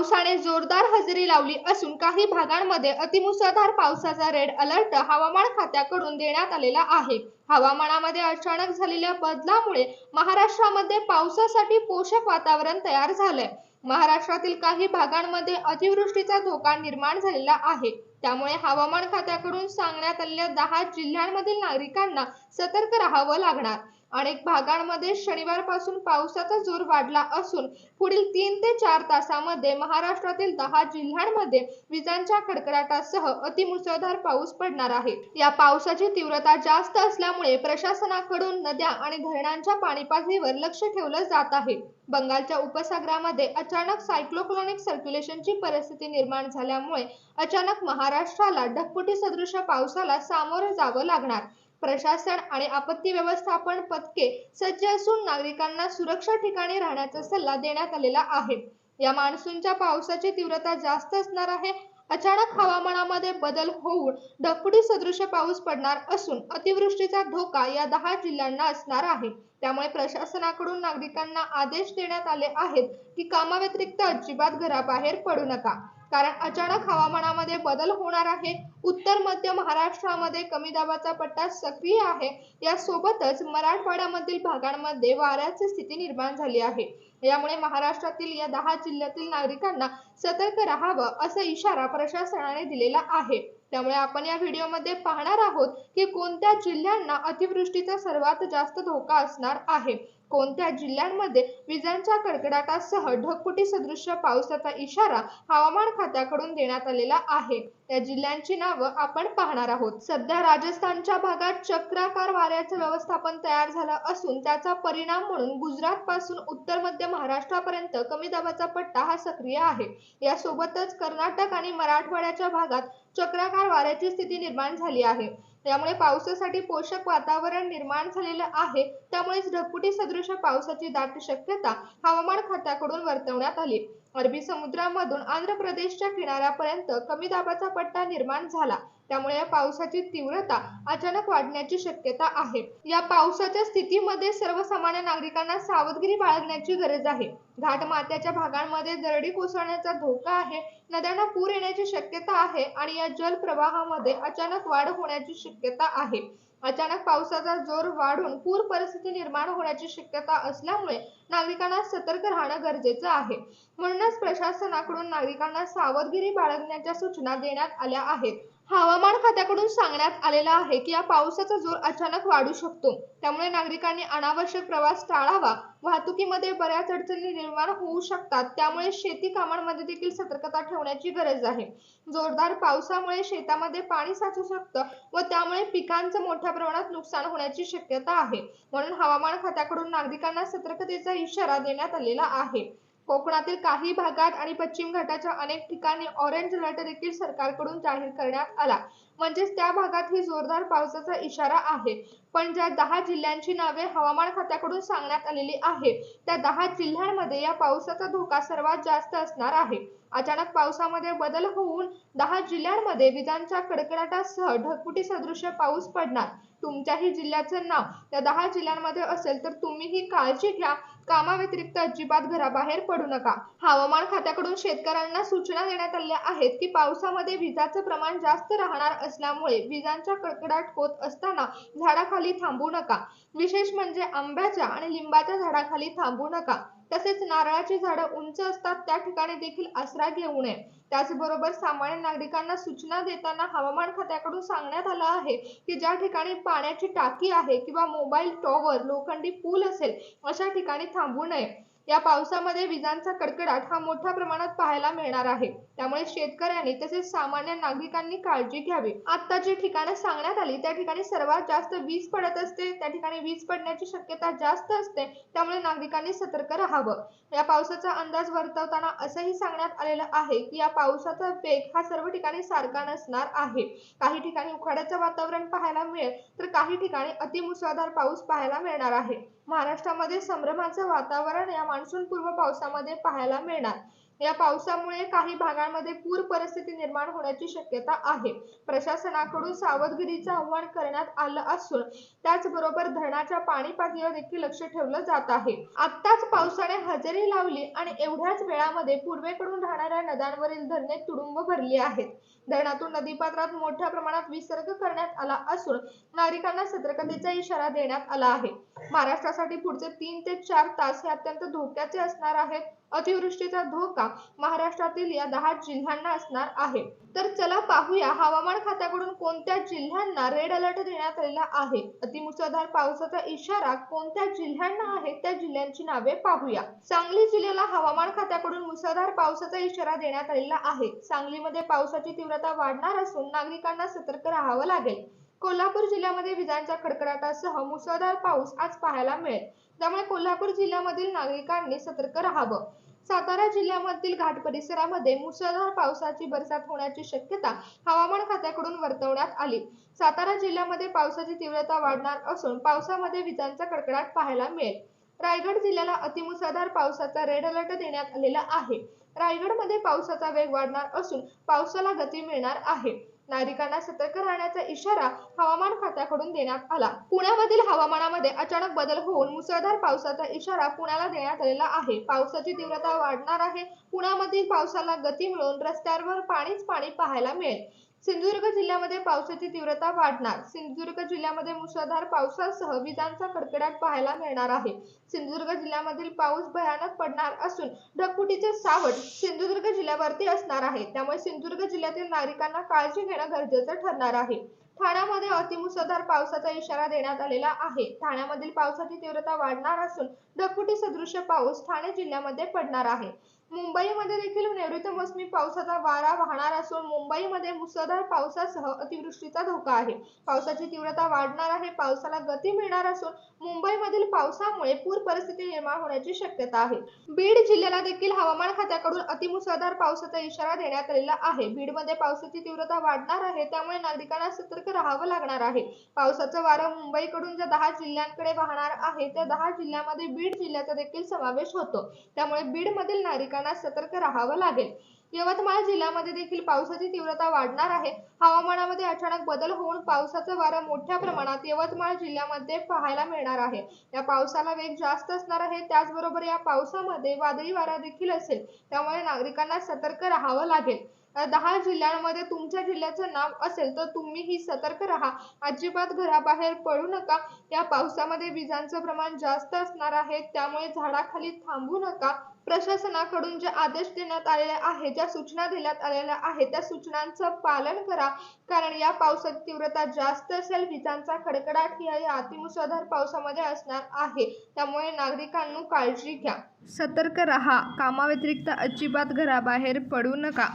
पावसाने जोरदार हजेरी लावली असून काही भागांमध्ये अतिमुसळधार पावसाचा रेड अलर्ट हवामान खात्याकडून देण्यात आलेला आहे. हवामानामध्ये अचानक झालेल्या बदलामुळे महाराष्ट्रामध्ये पावसासाठी पोषक वातावरण तयार झालंय. महाराष्ट्रातील काही भागांमध्ये अतिवृष्टीचा धोका निर्माण झालेला आहे. त्यामुळे हवामान खात्याकडून सांगण्यात आलेल्या दहा जिल्ह्यांमधील नागरिकांना सतर्क राहावं लागणार. अनेक भागांमध्ये शनिवारपासून पावसाचा जोर वाढला असून पुढील तीन ते चार तासामध्ये महाराष्ट्रातील दहा जिल्ह्यांमध्ये विजांच्या कडकडाटासह अतिमुसळधार पाऊस पडणार आहे. या पावसाची तीव्रता जास्त असल्यामुळे प्रशासनाकडून नद्या आणि धरणांच्या पाणी पातळीवर लक्ष ठेवलं जात आहे. बंगालच्या उपसागरामध्ये अचानक सायक्लोक्लॉनिक सर्क्युलेशनची परिस्थिती निर्माण झाल्यामुळे अचानक महाराष्ट्राला ढगफुटी सदृश पावसाला सामोरं जावं लागणार. प्रशासन आणि आपत्ती व्यवस्थापन पथके सज्ज असून नागरिकांना सुरक्षा ठिकाणी राहण्याचा सल्ला देण्यात आलेला आहे. या मान्सूनच्या पावसाची तीव्रता जास्त असणार आहे. अचानक हवामानामध्ये बदल होऊन ढगफुटी सदृश पाऊस पडणार असून अतिवृष्टीचा धोका या दहा जिल्ह्यांना असणार आहे. त्यामुळे प्रशासनाकडून नागरिकांना आदेश देण्यात आले आहेत की कामाव्यतिरिक्त अजिबात घराबाहेर पडू नका. कारण अचानक हवामानामध्ये बदल होणार आहे. उत्तर मध्य महाराष्ट्रामध्ये कमी दाबाचा पट्टा सक्रिय आहे. यासोबतच मराठवाड्यामधील भागांमध्ये वाऱ्याची स्थिती निर्माण झाली आहे. यामुळे महाराष्ट्रातील या दहा जिल्ह्यातील नागरिकांना सतर्क राहावं असा इशारा प्रशासनाने दिलेला आहे. त्यामुळे आपण या व्हिडिओमध्ये पाहणार आहोत की कोणत्या जिल्ह्यांना अतिवृष्टीचा सर्वात जास्त धोका असणार आहे. कोणत्या जिल्ह्यांमध्ये विजांच्या कडकडाटासह ढगफुटीसदृश्य पावसाचा इशारा हवामान खात्याकडून देण्यात आलेला आहे? त्या जिल्ह्यांची नावं आपण पाहणार आहोत. सध्या राजस्थानच्या भागात चक्राकार वाऱ्याचं व्यवस्थापन तयार झालं असून त्याचा परिणाम म्हणून गुजरात पासून उत्तर मध्य महाराष्ट्रापर्यंत कमी दाबाचा पट्टा हा सक्रिय आहे. यासोबतच कर्नाटक आणि मराठवाड्याच्या भागात चक्राकार वाऱ्याची स्थिती निर्माण झाली आहे. त्यामुळे पावसासाठी पोषक वातावरण निर्माण झालेलं आहे. त्यामुळेच ढगफुटी सदृश पावसाची दाट शक्यता हवामान खात्याकडून वर्तवण्यात आली. अरबी समुद्रामधून आंध्र प्रदेशच्या किनाऱ्यापर्यंत कमी दाबाचा पट्टा निर्माण झाला. त्यामुळे या पावसाची तीव्रता अचानक वाढण्याची शक्यता आहे. या पावसाच्या स्थितीमध्ये सर्वसामान्य नागरिकांना सावधगिरी बाळगण्याची गरज आहे. घाटमाथ्याच्या भागांमध्ये दरडी कोसळण्याचा धोका आहे. नद्यांना पूर येण्याची शक्यता आहे आणि या जलप्रवाहामध्ये अचानक वाढ होण्याची शक्यता आहे. अचानक पावसाचा जोर वाढून पूर परिस्थिती निर्माण होण्याची शक्यता असल्यामुळे नागरिकांना सतर्क राहणं गरजेचं आहे. म्हणूनच प्रशासनाकडून नागरिकांना सावधगिरी बाळगण्याच्या सूचना देण्यात आल्या आहेत. हवामान खात्याकडून सांगण्यात आलेलं आहे की या पावसाचा जोर अचानक वाढू शकतो. त्यामुळे नागरिकांनी अनावश्यक प्रवास टाळावा. वाहतुकीमध्ये बऱ्याच अडचणी निर्माण होऊ शकतात. त्यामुळे शेती कामांमध्ये देखील सतर्कता ठेवण्याची गरज आहे. जोरदार पावसामुळे शेतामध्ये पाणी साचू शकतं व त्यामुळे पिकांचं मोठ्या प्रमाणात नुकसान होण्याची शक्यता आहे. म्हणून हवामान खात्याकडून नागरिकांना सतर्कतेचा इशारा देण्यात आलेला आहे. कोकणातील काही भागात आणि पश्चिम घाटाच्या अनेक ठिकाणी ऑरेंज अलर्ट देखील सरकारकडून जाहीर करण्यात आला. म्हणजेच त्या भागात ही जोरदार पावसाचा इशारा आहे. पण ज्या दहा जिल्ह्यांची नावे हवामान खात्याकडून सांगण्यात आलेली आहे त्या दहा जिल्ह्यांमध्ये या पावसाचा धोका सर्वात जास्त असणार आहे. अचानक पावसामध्ये बदल होऊन दहा जिल्ह्यांमध्ये विजांच्या कडकडाटासह ढगफुटी सदृश्य पाऊस पडणार. तुमच्याही जिल्ह्याचं नाव त्या दहा जिल्ह्यांमध्ये असेल तर तुम्हीही काळजी घ्या. कामाव्यतिरिक्त अजिबात घराबाहेर पडू नका. हवामान खात्याकडून शेतकऱ्यांना सूचना देण्यात आल्या आहेत की पावसामध्ये विजाचं प्रमाण जास्त राहणार असल्यामुळे विजांचा कडकडाट होत असताना झाडाखाली थांबू नका. विशेष म्हणजे आंब्याच्या आणि लिंबाच्या झाडाखाली थांबू नका. तसेच नारळाची झाडं उंच असतात त्या ठिकाणी देखील आसरा घेऊ नये. त्याचबरोबर सामान्य नागरिकांना सूचना देताना हवामान खात्याकडून सांगण्यात आलं आहे की ज्या ठिकाणी पाण्याची टाकी आहे किंवा मोबाईल टॉवर लोखंडी पूल असेल अशा ठिकाणी थांबू नये. या पावसामध्ये विजांचा कडकडाट हा मोठ्या प्रमाणात पाहायला मिळणार आहे. त्यामुळे शेतकऱ्यांनी तसेच सामान्य नागरिकांनी काळजी घ्यावी. आता जी ठिकाणं सांगण्यात आली त्या ठिकाणी सर्वात जास्त वीज पडत असते त्या ठिकाणी वीज पडण्याची शक्यता जास्त असते त्यामुळे नागरिकांनी सतर्क राहावं. या पावसाचा अंदाज वर्तवताना असंही सांगण्यात आलेलं आहे की या पावसाचा वेग हा सर्व ठिकाणी सारखा नसणार आहे. काही ठिकाणी उखाड्याचं वातावरण पाहायला मिळेल तर काही ठिकाणी अतिमुसळधार पाऊस पाहायला मिळणार आहे. महाराष्ट्रामध्ये संभ्रमाचं वातावरण या मान्सून पूर्व पावसामध्ये पाहायला मिळणार. या पावसामुळे काही भागांमध्ये पूर परिस्थिती निर्माण होण्याची शक्यता आहे. प्रशासनाकडून सावधगिरीचं आवाहन करण्यात आलं असून त्याचबरोबर धरणाच्या पाणी पातळीवर देखील लक्ष ठेवलं जात आहे. आत्ताच पावसाने हजेरी लावली आणि एवढ्याच वेळामध्ये पूर्वेकडून राहणाऱ्या नद्यांवरील धरणे तुडुंब भरली आहेत. धरणातून नदीपात्रात मोठ्या प्रमाणात विसर्ग करण्यात आला असून नागरिकांना सतर्कतेचा इशारा देण्यात आला आहे. महाराष्ट्रासाठी पुढचे तीन ते चार तास हे अत्यंत धोक्याचे असणार आहेत. अतिवृष्टीचा धोका महाराष्ट्रातील या दहा जिल्ह्यांना असणार आहे. तर चला पाहूया हवामान खात्याकडून कोणत्या जिल्ह्यांना रेड अलर्ट देण्यात आलेला आहे? अतिमुसळधार पावसाचा इशारा कोणत्या जिल्ह्यांना आहे? त्या जिल्ह्यांची नावे पाहूया. सांगली जिल्ह्याला हवामान खात्याकडून मुसळधार पावसाचा इशारा देण्यात आलेला आहे. सांगलीमध्ये पावसाची तीव्रता वाढणार असून नागरिकांना सतर्क राहावं लागेल. कोल्हापूर जिल्ह्यामध्ये विजांच्या कडकडाटासह मुसळधार पाऊस आज पाहायला मिळेल. त्यामुळे कोल्हापूर जिल्ह्यामधील नागरिकांनी सतर्क राहावं. सातारा जिल्ह्यामधील घाट परिसरामध्ये मुसळधार पावसाची बरसात होण्याची शक्यता हवामान खात्याकडून वर्तवण्यात आली. सातारा जिल्ह्यामध्ये पावसाची तीव्रता वाढणार असून पावसामध्ये विजांचा कडकडाट पाहायला मिळेल. रायगड जिल्ह्याला अतिमुसळधार पावसाचा रेड अलर्ट देण्यात आलेला आहे. रायगडमध्ये पावसाचा वेग वाढणार असून पावसाला गती मिळणार आहे. नागरिकांना सतर्क राहण्याचा इशारा हवामान खात्याकडून देण्यात आला. पुण्यामधील हवामानामध्ये अचानक बदल होऊन मुसळधार पावसाचा इशारा पुण्याला देण्यात आलेला आहे. पावसाची तीव्रता वाढणार आहे. पुण्यामधील पावसाला गती मिळून रस्त्यांवर पाणीच पाणी पाहायला मिळेल. सिंधुदुर्ग जिल्ह्यामध्ये पावसाची तीव्रता वाढणार. सिंधुदुर्ग जिल्ह्यामध्ये मुसळधार पावसासह विजांचा कडकडाट पाहायला मिळणार आहे. सिंधुदुर्ग जिल्ह्यामधील पाऊस भयानक पडणार असून ढगफुटीचे सावट सिंधुदुर्ग जिल्ह्यावरती असणार आहे. त्यामुळे सिंधुदुर्ग जिल्ह्यातील नागरिकांना काळजी घेणं गरजेचं ठरणार आहे. ठाण्यामध्ये अतिमुसळधार पावसाचा इशारा देण्यात आलेला आहे. ठाण्यामधील पावसाची तीव्रता वाढणार असून ढगफुटी सदृश्य पाऊस ठाणे जिल्ह्यामध्ये पडणार आहे. मुंबईमध्ये देखील नैऋत्य मोसमी पावसाचा वारा वाहणार असून मुंबईमध्ये मुसळधार पावसासह अतिवृष्टीचा धोका आहे. पावसाची तीव्रता वाढणार आहे पावसाला गती मिळणार असून मुंबईमधील पावसामुळे पूर परिस्थिती निर्माण होण्याची शक्यता आहे. बीड जिल्ह्याला देखील हवामान खात्याकडून अतिमुसळधार पावसाचा इशारा देण्यात आलेला आहे. बीडमध्ये पावसाची तीव्रता वाढणार आहे त्यामुळे नागरिकांना सतर्क राहावं लागणार आहे. पावसाचं वारं मुंबईकडून ज्या दहा जिल्ह्यांकडे वाहणार आहे त्या दहा जिल्ह्यामध्ये बीड जिल्ह्याचा देखील समावेश होतो. त्यामुळे बीडमधील नागरिकांना सतर्क राहावं लागेल. यवतमाळ जिल्ह्यामध्ये देखील पावसाची तीव्रता वाढणार आहे. हवामानामध्ये अचानक बदल होऊन पावसाचा वारा मोठ्या प्रमाणात यवतमाळ जिल्ह्यामध्ये पाहायला मिळणार आहे. या पावसाला वेग जास्त असणार आहे. त्याचबरोबर या पावसामध्ये वादळी वारा देखील असेल. त्यामुळे नागरिकांना सतर्क राहावं लागेल. दहा जिल्ह्यांमध्ये तुमच्या जिल्ह्याचं नाव असेल तर तुम्हीही सतर्क राहा. अजिबात घराबाहेर पडू नका. या पावसामध्ये विजांचं प्रमाण जास्त असणार आहे. त्यामुळे झाडाखाली थांबू नका. प्रशासनाकडून जे आदेश देण्यात आलेले आहे ज्या सूचना देण्यात आलेल्या आहेत त्या सूचनांचं पालन करा. कारण या पावसाची तीव्रता जास्त असेल विजांचा कडकडाट या अतिमुसळधार पावसामध्ये असणार आहे. त्यामुळे नागरिकांनी काळजी घ्या. सतर्क राहा. कामाव्यतिरिक्त अजिबात घराबाहेर पडू नका.